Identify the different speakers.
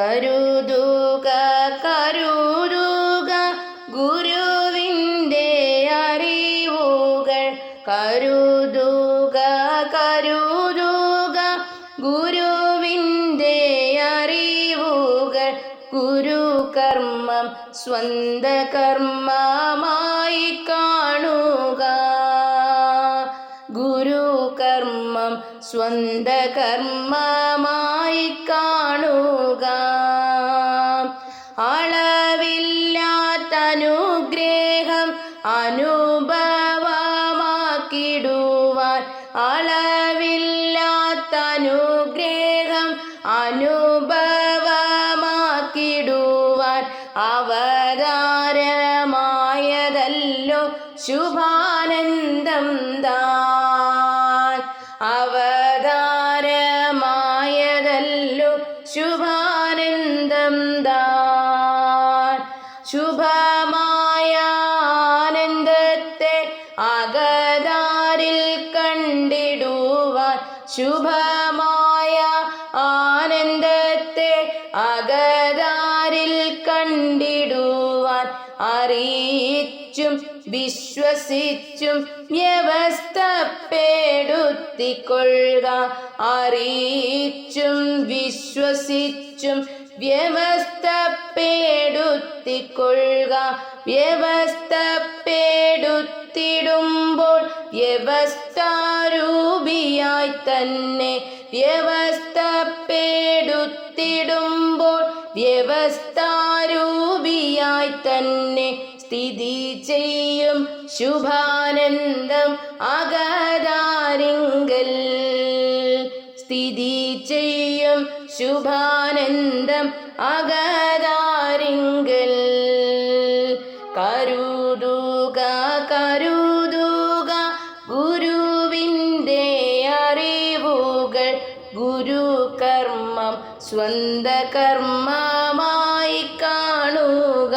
Speaker 1: കരുതുക കരുതുക. ഗുരുവിന്റെ അറിവുകൾ കരുതുക കരുതുക. ഗുരുവിന്റെ അറിവുകൾ ഗുരുകർമ്മം സ്വന്ത കർമ്മമായി കാണുക. ഗുരുകർമ്മം സ്വന്ത കർമ്മമായി അനുഗ്രഹം അനുഭവമാക്കിടുവാൻ അളവില്ലാത്ത അനുഗ്രഹം അനുഭവമാക്കിടുവാൻ അവതാരമായതല്ലോ ശുഭാനന്ദം താൻ. അവതാരമായതല്ലോ ശുഭാനന്ദം താൻ. ശുഭമായ ശുഭമായ ആനന്ദത്തെ അകതാരിൽ കണ്ടിടുവാൻ അറിയിച്ചും വിശ്വസിച്ചും വ്യവസ്ഥപ്പെടുത്തിക്കൊള്ളുക. അറിയിച്ചും വിശ്വസിച്ചും വ്യവസ്ഥപ്പെടുത്തിക്കൊള്ളുക. വ്യവസ്ഥപ്പെടുത്തിടുമ്പോൾ വ്യവസ്ഥാരൂപിയായി തന്നെ വ്യവസ്ഥപ്പെടുത്തിടുമ്പോൾ വ്യവസ്ഥാരൂപിയായി തന്നെ സ്ഥിതി ചെയ്യും ശുഭാനന്ദം അകതാരിങ്കൽ സ്ഥിതി ചെയ്യും ശുഭാനന്ദം അകതാരിങ്കൽ കരുതുക കരുതുക ഗുരുകർമ്മം സ്വന്തകർമ്മമായി കാണുക.